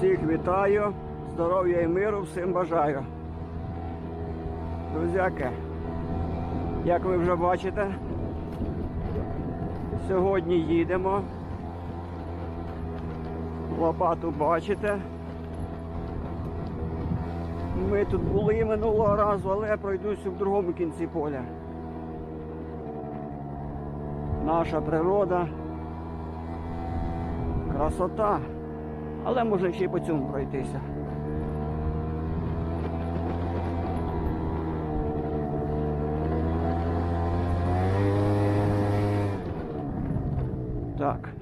Всіх вітаю, здоров'я і миру всім бажаю. Друзяки, як ви вже бачите, сьогодні їдемо. Лопату бачите. Ми тут були минулого разу, але я пройдусь в другому кінці поля. Наша природа, красота. Але може ще й по цьому пройтися. Так.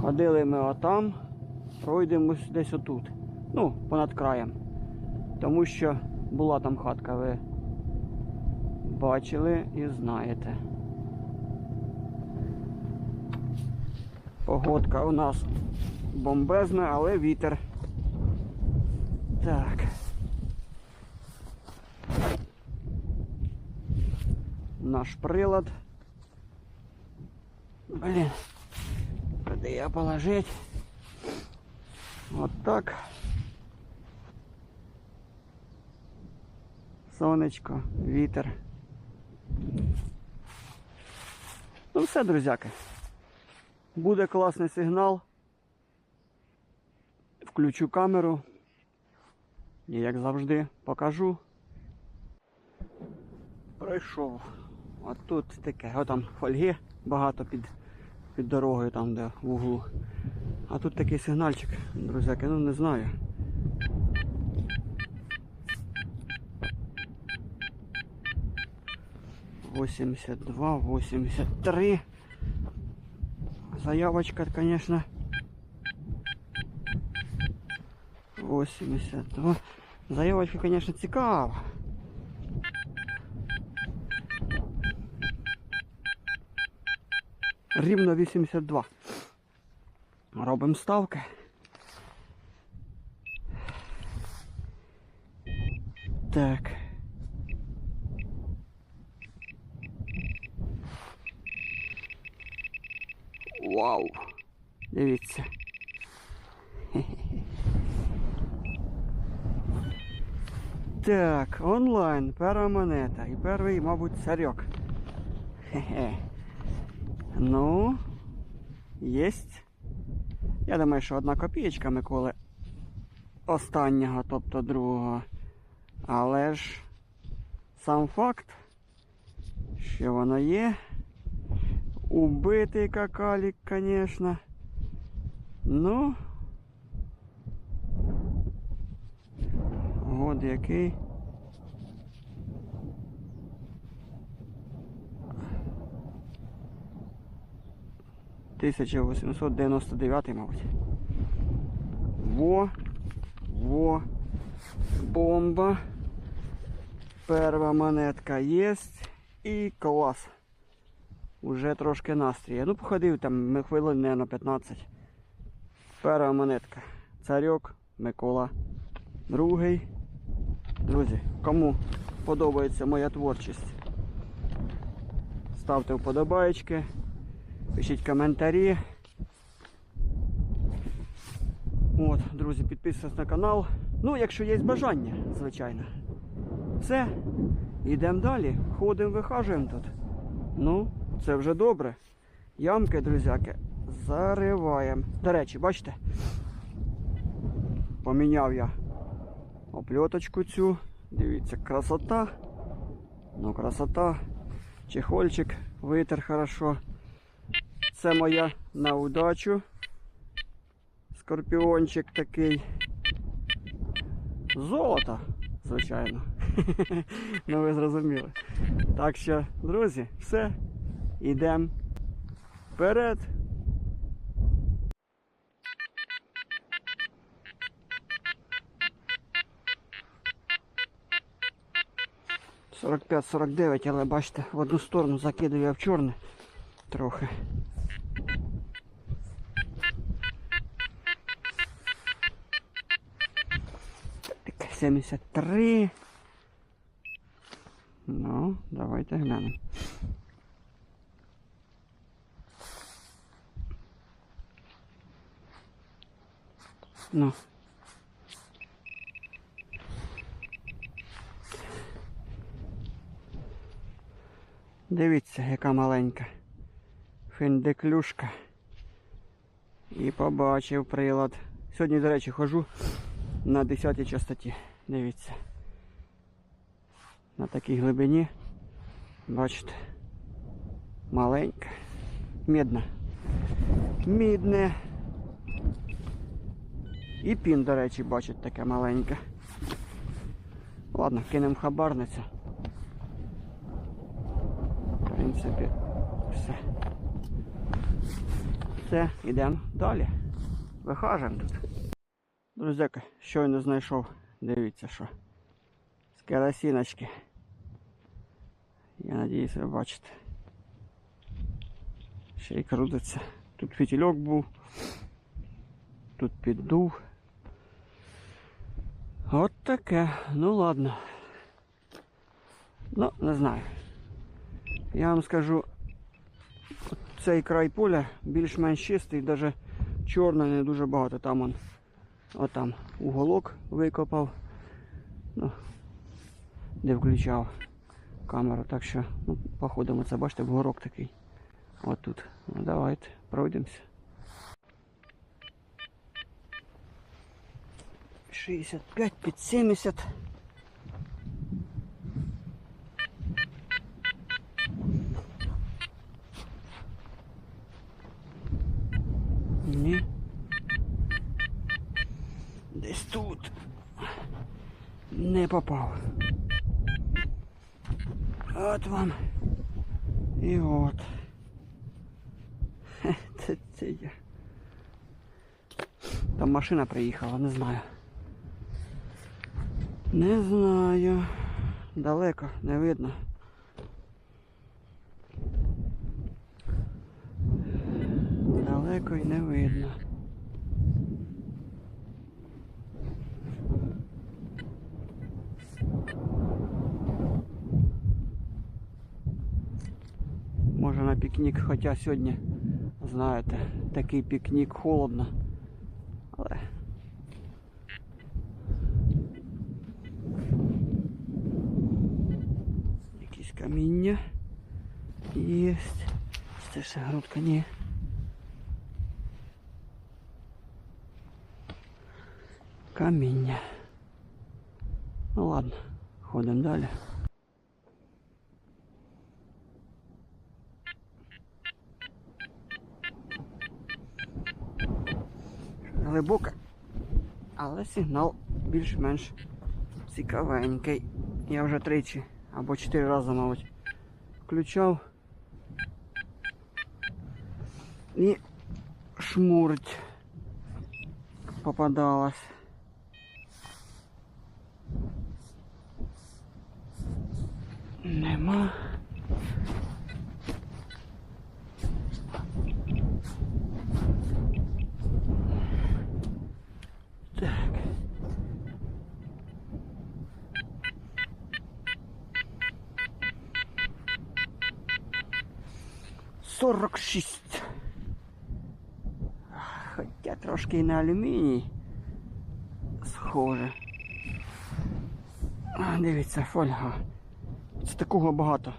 Ходили ми отам, пройдемось десь отут. Ну, понад краєм. Тому що була там хатка, ви бачили і знаєте. Погодка у нас бомбезна, але вітер. Так. Наш прилад. Блін. Куди я положить? От так. Сонечко, вітер. Ну все, друзяки. Буде класний сигнал. Включу камеру. І як завжди покажу. Пройшов. А тут таке, о там фольги багато під, під дорогою, там де в углу. А тут такий сигнальчик, друзяки, ну не знаю. Восемьдесят два, восемьдесят три. Заявочка, конечно. 82. Заявочка, конечно, цікава. Рівно 82. Робимо ставки. Так. Вау! Дивіться. Так, онлайн, перша монета. І перший, мабуть, царьок. Хе-хе. Ну, єсть. Я думаю, що одна копієчка Миколи останнього, тобто другого. Але ж сам факт, що воно є. Убитий какалік, конечно. Ну. Год який. Тисяча восемьсот дев'яносто дев'ятий, мабуть. Во. Во. Бомба. Перша монетка є. І клас. Уже трошки настрій. Ну, походив там ми хвилин, не на 15. Перша монетка. Царьок Микола. Другий. Друзі, кому подобається моя творчість, ставте вподобайки, пишіть коментарі. От, друзі, підписуйтесь на канал. Ну, якщо є бажання, звичайно. Все, йдемо далі. Ходимо, вихажуємо тут. Ну, це вже добре. Ямки, друзяки, зариваємо. До речі, бачите? Поміняв я опльоточку цю. Дивіться, красота. Ну, красота. Чехольчик витер хорошо. Це моя на удачу. Скорпіончик такий. Золото, звичайно. ну ви зрозуміли. Так що, друзі, все. Йдемо вперед. Сорок п'ять, сорок дев'ять, але бачите, в одну сторону закидую я в чорне трохи. Так, 73. Ну, давайте глянемо. Ну. Дивіться, яка маленька. Фіндеклюшка. І побачив прилад. Сьогодні, до речі, хожу на 10 частоті. Дивіться. На такій глибині. Бачите. Маленька. Мідна. Мідне. І пін, до речі, бачить таке маленьке. Ладно, кинемо хабарницю. В принципі, все. Все, йдемо далі. Вихажемо тут. Друзяки, щойно знайшов. Дивіться, що. З керосиночки. Я надіюсь, ви бачите. Ще й крутиться. Тут фітільок був. Тут піддув. От таке. Ну ладно. Ну, не знаю. Я вам скажу, цей край поля більш-менш чистий, навіть чорного не дуже багато. Там он, отам уголок викопав. Ну, де включав камеру. Так що, ну, походимо, це бачите, бугорок такий. От тут. Ну, давайте, пройдемося. 65 під 70. Ні. Десь тут. Не попав. От вам. І от. Хе, Це, це я. Там машина приїхала, не знаю. Не знаю. Далеко, не видно. Далеко і не видно. Може на пікнік, хоча сьогодні, знаєте, такий пікнік холодно. Але якісь каміння. Єсть. Це все грудка, ні. Каміння. Ну ладно, ходимо далі. Глибока, але сигнал більш-менш цікавенький. Я вже тричі або чотири рази, мабуть, включав. І шмурить попадалась. Нема. Так. Сорок шість. Хоча трошки і на алюміній. Схоже. Дивіться, фольга. Це такого багато.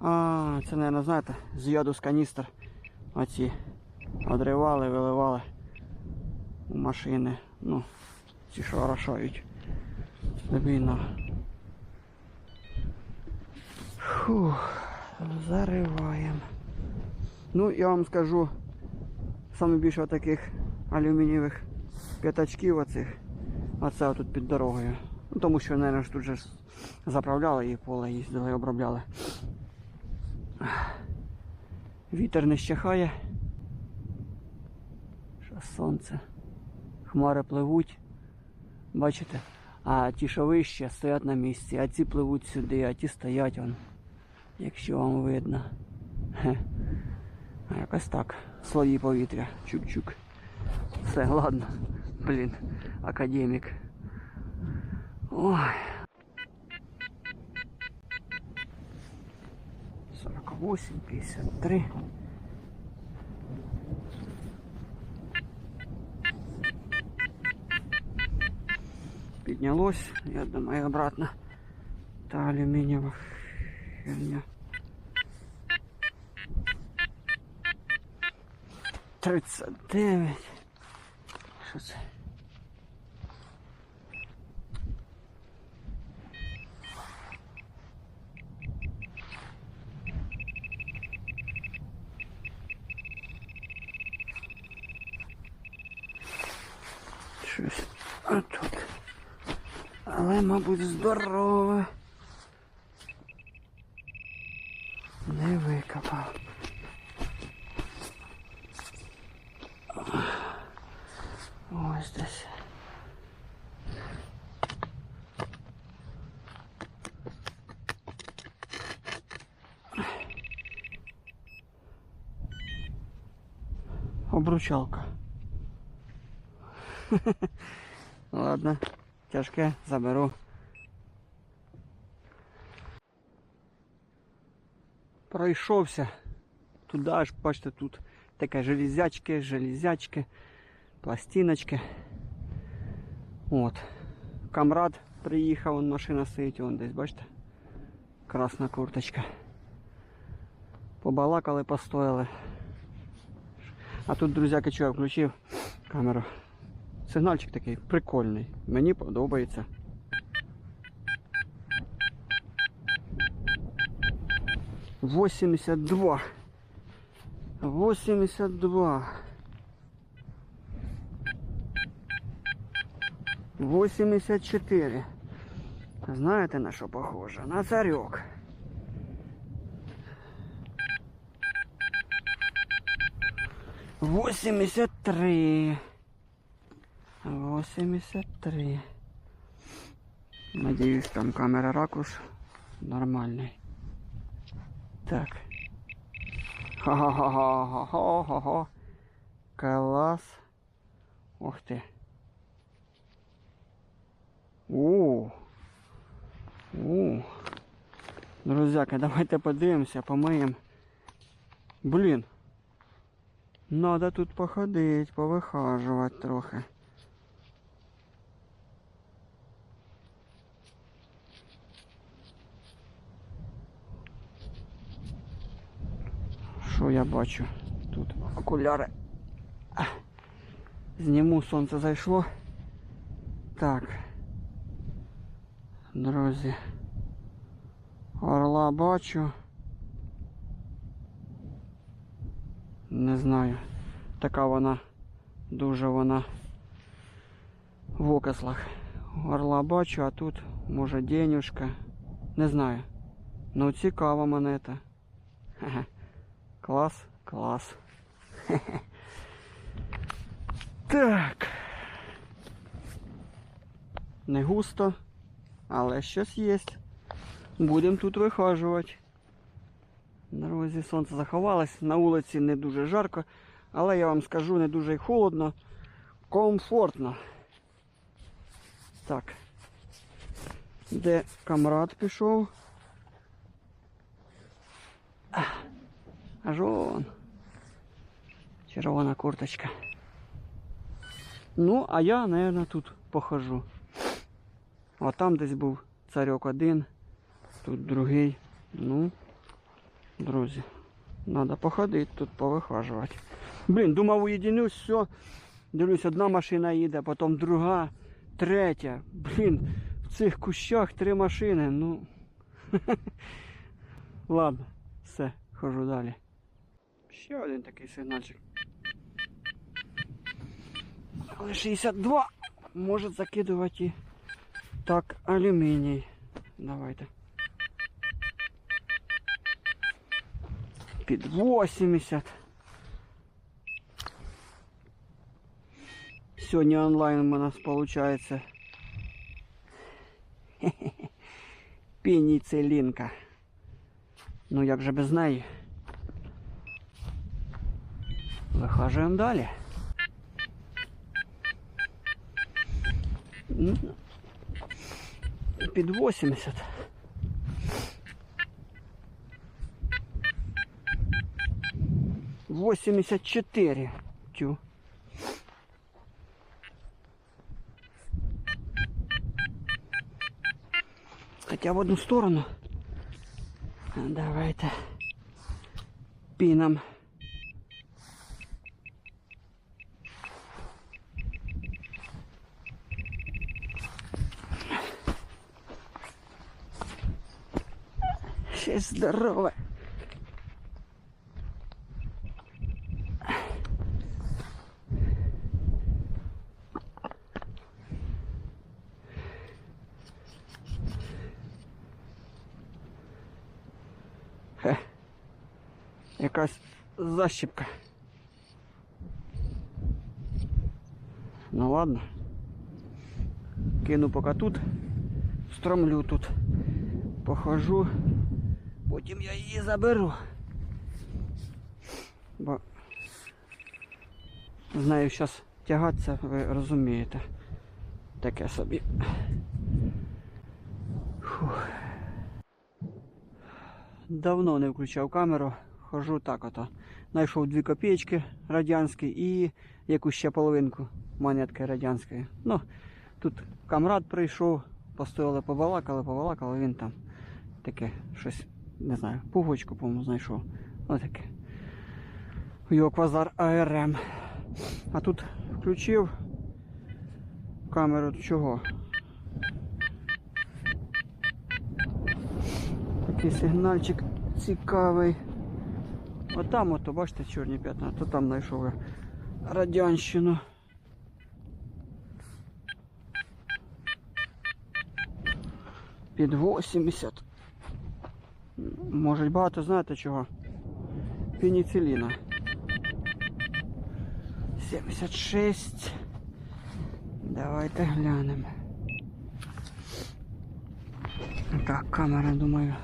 А, це, мабуть, знаєте, з йоду з каністр. Оці одривали, виливали у машини. Ну, ці що орошають. Війна. Фух, зариваємо. Ну, я вам скажу, саме більше таких алюмінієвих п'ятачків оцих. Оце тут під дорогою. Ну, тому що, мабуть, тут же заправляли і поле їздили, обробляли. Вітер не щахає. Що сонце. Хмари пливуть. Бачите? А ті, що вище, стоять на місці, а ці пливуть сюди, а ті стоять вон. Якщо вам видно. Хе. А Якось так. Слої повітря. Чук-чук. Все, ладно. Блін, академік. Ой. 48, 53. піднялось. Я думаю, обратно. Та алюмінієва херня. 39. Що це? Щось отут. Але, мабуть, здорове. Не викопав. Ось десь. Обручалка. Ладно, тяжке заберу. Пройшовся. Туди аж, бачите, тут таке железячки, железячки, пластиночки. От. Камрад приїхав, вон машина стоїть, вон десь, бачите? Красна курточка. Побалакали, постояли. А тут, друзяки, я включив камеру. Сигнальчик такий прикольний. Мені подобається. Восемьдесят два. Восемьдесят два. Восемьдесят чотири. Знаєте на що похоже? На царьок. Восемьдесят три. 83. Надіюсь, там камера ракурс нормальний. Так. Ха-ха-ха-ха-ха-ха-ха. Клас. Ух ти. У. У. Друзяки, давайте подивимося, помиємо. Блін. Надо тут походить, повихажувати трохи. Що я бачу? Тут окуляри. А, Зніму, сонце зайшло. Так. Друзі. Орла бачу. Не знаю. Така вона дуже вона в окислах. Орла бачу, а тут може денюшка. Не знаю. Ну цікава монета. Хе-хе. Клас, клас. Хе-хе. Так. Не густо, але щось є. Будемо тут вихажувати. Друзі, сонце заховалось, на вулиці не дуже жарко, але я вам скажу, не дуже холодно, комфортно. Так. Де камрад пішов? Аж он. Червона курточка. Ну, а я, мабуть, тут похожу. А там десь був царьок один, тут другий. Ну, друзі, треба походити тут, повихажувати. Блін, думав, уєдинюсь, все. Дивлюсь, одна машина їде, потім друга, третя. Блін, в цих кущах три машини. Ну. Ладно, все, хожу далі. Ще один такий сигнальчик. Але 62 може закидувати і так алюміній. Давайте. Під 80. Сьогодні онлайн у нас виходить. Пеніцилінка. Ну як же без неї? Вихажуємо далі. Під 80. Восемьдесят четыре. Тю. Хоча в одну сторону. Давайте піном. Ще здорове. Хе. Якась защіпка. Ну ладно. Кину поки тут. Стромлю тут. Похожу. Потім я її заберу. Бо з зараз тягатися, ви розумієте. Таке собі. Фух. Давно не включав камеру, хожу так ото. Знайшов дві копійки радянські і якусь ще половинку монетки радянської. Ну, тут камрад прийшов, постояли, побалакали, побалакали, він там таке щось, не знаю, пуговичку, по-моєму, знайшов. Отаке. Його квазар АРМ. А тут включив камеру чого? Такий сигнальчик цікавий. Отам ото, бачите, чорні п'ятна, то там знайшов я радянщину. Під 80. Може багато знаєте чого? Пеніциліна. 76. Давайте глянемо. Так, камера, думаю,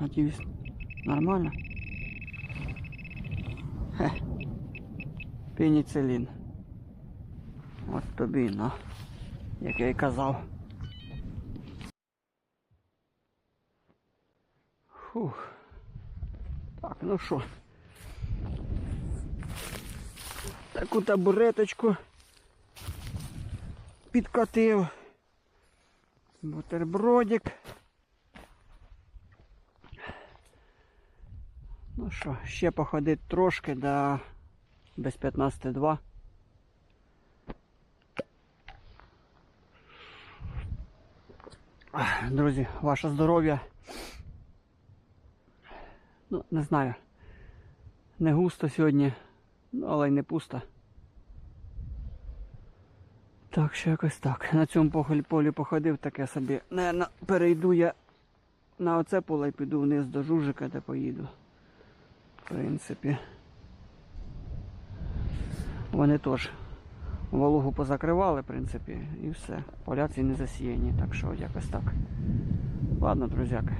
надіюсь, нормально. Хе. Пеніцилін. От тобі, на. Як я й казав. Фух. Так, ну що. Таку табуреточку підкатив. Бутербродик. Ну що, ще походить трошки до без 15.2. Ах, Друзі, ваше здоров'я. Ну, не знаю. Не густо сьогодні, але й не пусто. Так, що якось так. На цьому похолі- полі походив таке собі. Наверно, перейду я на оце поле і піду вниз до жужика, де поїду. В принципі. Вони теж вологу позакривали, в принципі, і все. Поля ці не засіяні, так що якось так. Ладно, друзяки.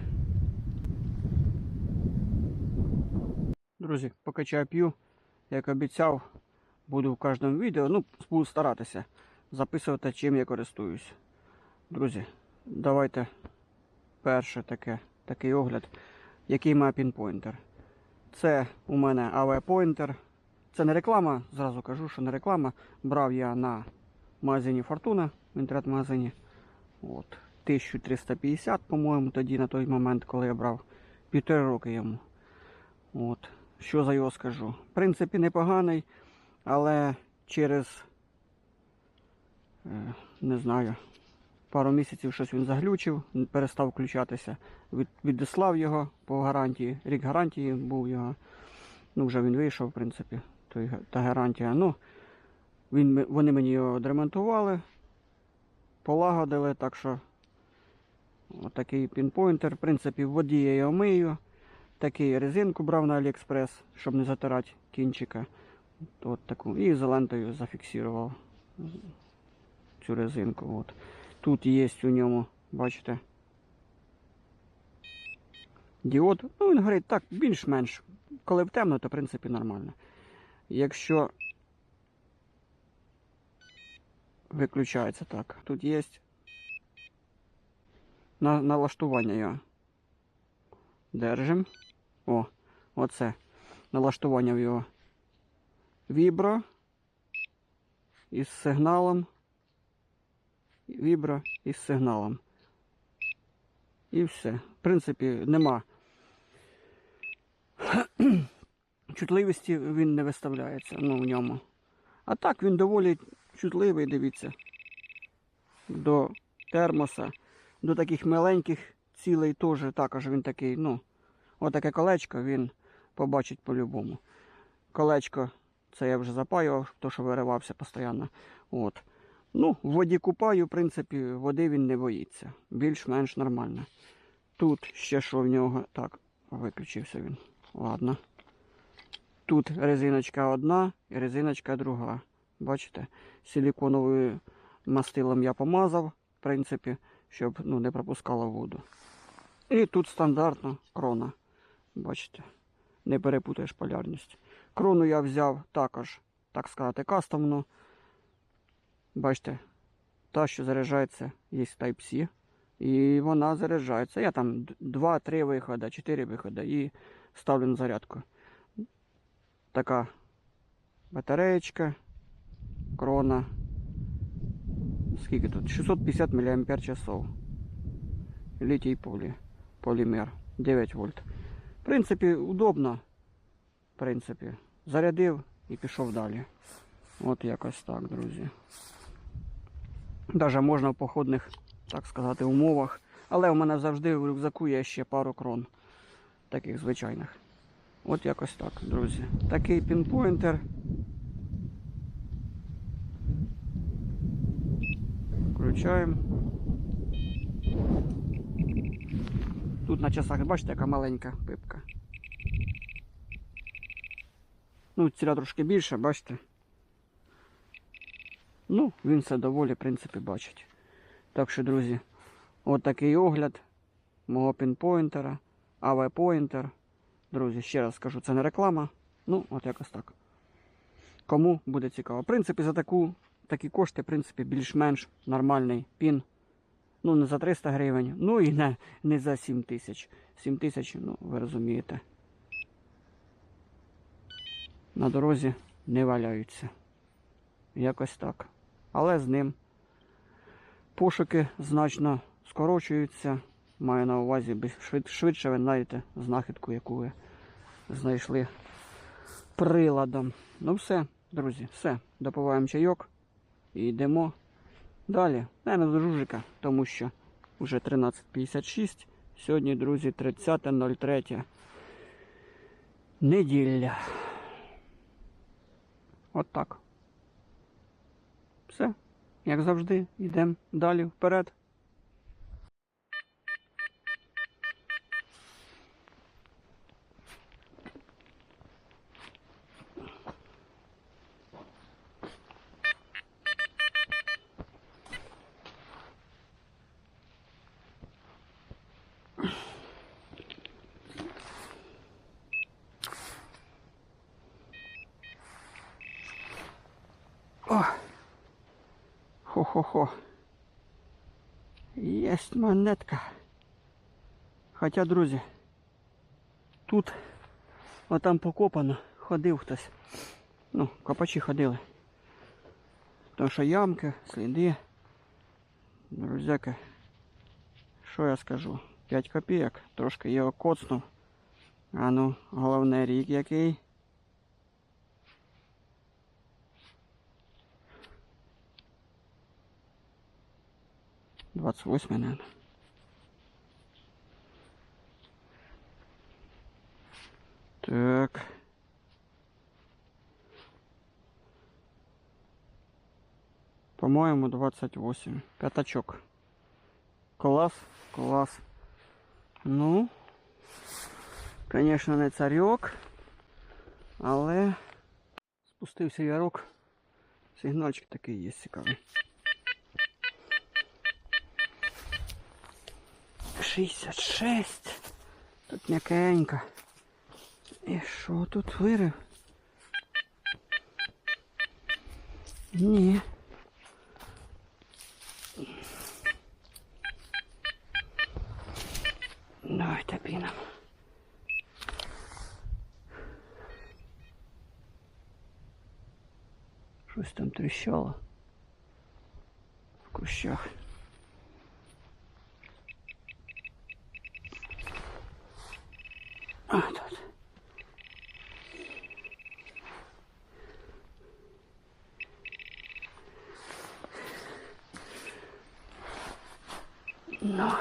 Друзі, поки чай п'ю, як обіцяв, буду в кожному відео, ну, буду старатися записувати, чим я користуюсь. Друзі, давайте перше таке, такий огляд, який має пінпойнтер. Це у мене AV Pointer. Це не реклама, зразу кажу, що не реклама. Брав я на магазині Фортуна в інтернет-магазині. От, 1350, по-моєму, тоді на той момент, коли я брав півтори роки йому. От. Що за його скажу? В принципі, непоганий, але через е, не знаю, пару місяців щось він заглючив, перестав включатися. Від, відіслав його по гарантії. Рік гарантії був його. Ну, вже він вийшов, в принципі, той, та гарантія. Ну, він, вони мені його відремонтували, полагодили, так що отакий пінпойнтер. В принципі, в воді я його мию. Такий резинку брав на Аліекспрес, щоб не затирати кінчика. От таку. І ізолентою зафіксував цю резинку. От. Тут є у ньому, бачите, діод. Ну, він горить так, більш-менш. Коли в темно, то в принципі нормально. Якщо виключається так, тут є на, налаштування його. Держим. О, оце. Налаштування в його вібро із сигналом. Вібро із сигналом. І все. В принципі, нема. Чутливості він не виставляється ну, в ньому. А так він доволі чутливий, дивіться. До термоса, до таких маленьких цілей теж також він такий, ну, отаке колечко він побачить по-любому. Колечко, це я вже запаював, то що виривався постійно. От. Ну, в воді купаю, в принципі, води він не боїться. Більш-менш нормально. Тут ще що в нього. Так, виключився він. Ладно. Тут резиночка одна і резиночка друга. Бачите? Силіконовою мастилом я помазав, в принципі, щоб ну, не пропускало воду. І тут стандартно крона. Бачите, не перепутаєш полярність. Крону я взяв також, так сказати, кастомну. Бачите, та, що заряджається, є Type-C. І вона заряджається. Я там 2-3 виходи, 4 виходи і ставлю на зарядку. Така батареєчка, крона. Скільки тут? 650 мАч. Літій полі, полімер 9 вольт. В принципі, удобно. В принципі, зарядив і пішов далі. От якось так, друзі. Даже можна в походних, так сказати, умовах. Але в мене завжди в рюкзаку є ще пару крон. Таких звичайних. От якось так, друзі. Такий пінпойнтер. Включаємо. Тут на часах, бачите, яка маленька пипка. Ну, ціля трошки більше, бачите. Ну, він все доволі, в принципі, бачить. Так що, друзі, от такий огляд мого пінпойнтера, АВ-поінтер. Друзі, ще раз скажу, це не реклама. Ну, от якось так. Кому буде цікаво. В принципі, за таку, такі кошти, в принципі, більш-менш нормальний пін. Ну, не за 300 гривень, ну і не, не за 7 тисяч. 7 тисяч, ну, ви розумієте. На дорозі не валяються. Якось так. Але з ним пошуки значно скорочуються. Маю на увазі швидше ви знайдете знахідку, яку ви знайшли приладом. Ну все, друзі, все. Допиваємо чайок і йдемо далі. Не до Жужика, тому що вже 13.56. Сьогодні, друзі, 30.03. Неділя. От так. Все, як завжди, йдемо далі вперед. О! Хо-хо-хо. Єсть монетка. Хоча, друзі, тут отам покопано, ходив хтось. Ну, копачі ходили. Тому що ямки, сліди. Друзяки, що я скажу? 5 копійок, трошки його коцнув. А ну, головне рік який. Двадцать восьмый, наверное. Так. По-моему, 28. Пятачок. Класс, класс. Ну, конечно, не царьок, але спустився ярок. Сигнальчик такий є цікавий. 66. Тут м'якенько. І що тут вирив? Ні. Давайте піном. Щось там тріщало в кущах. Ну,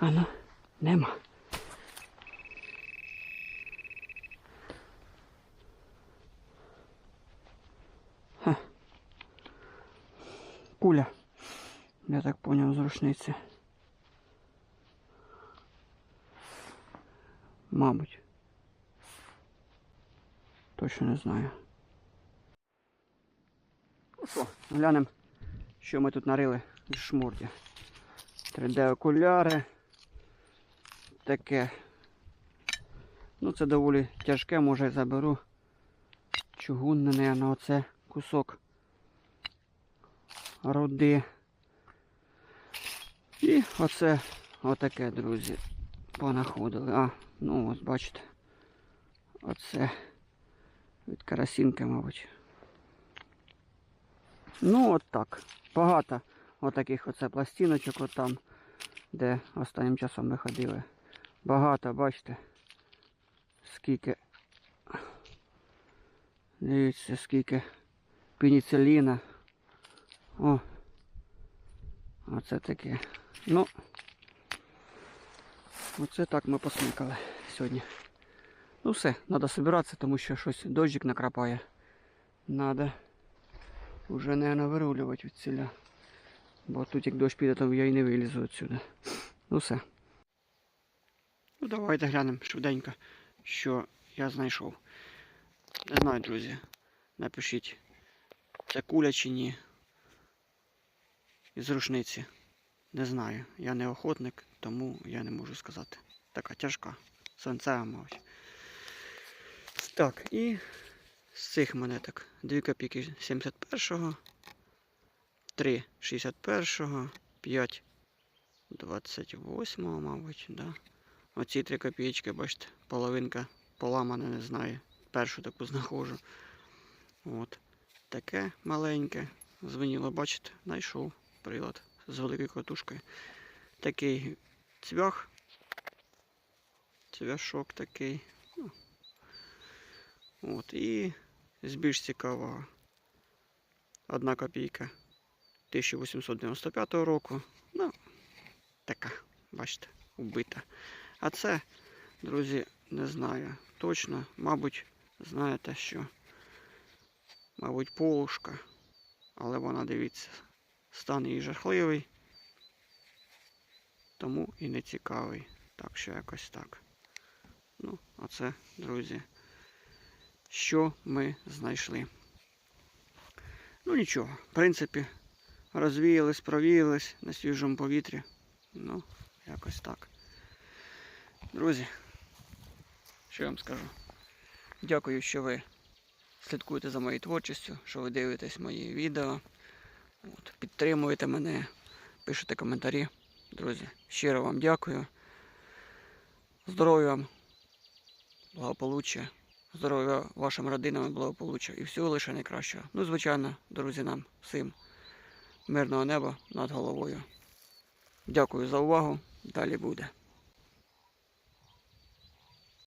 а ну, нема. Ха. Куля. Я так поняв з рушниці. Мабуть. Точно не знаю. Ну що, глянемо, що ми тут нарили в шмурді. 3D окуляри. Таке. Ну це доволі тяжке, може я заберу. Чугунне, наверное, оце кусок руди. І оце отаке, друзі, понаходили. А, ну ось бачите. Оце від карасінки, мабуть. Ну, от так. Багато отаких оце пластиночок от там, де останнім часом ми ходили. Багато, бачите, скільки. Дивіться, скільки пеніциліна. О. Оце таке. Ну. Оце так ми посмикали сьогодні. Ну все, треба збиратися, тому що щось дощик накрапає. Надо вже, наверное, вирулювати від ціля. Бо тут як дощ піде, то я і не вилізу відсюди. Ну все. Ну давайте глянемо швиденько, що я знайшов. Не знаю, друзі. Напишіть, це куля чи ні. Із рушниці. Не знаю. Я не охотник, тому я не можу сказати. Така тяжка. Свинцева, мабуть. Так, і з цих монеток 2 копійки 71-го, 3 61-го, 5 28-го, мабуть, да. Оці 3 копійки, бачите, половинка поламана, не знаю. Першу таку знаходжу. От. Таке маленьке. Звеніло, бачите, знайшов прилад з великою катушкою. Такий цвях. Цвяшок такий. Ну, От, і з більш цікавого. Одна копійка 1895 року. Ну, така, бачите, вбита. А це, друзі, не знаю точно. Мабуть, знаєте що. Мабуть, полушка. Але вона, дивіться, стан її жахливий. Тому і не цікавий. Так що якось так. Ну, а це, друзі що ми знайшли. Ну нічого, в принципі, розвіялись, провіялись на свіжому повітрі. Ну, якось так. Друзі, що я вам скажу? Дякую, що ви слідкуєте за моєю творчістю, що ви дивитесь мої відео. От, підтримуєте мене, пишете коментарі. Друзі, щиро вам дякую. Здоров'я вам, благополуччя здоров'я вашим родинам і благополуччя. І всього лише найкращого. Ну, звичайно, друзі, нам всім мирного неба над головою. Дякую за увагу. Далі буде.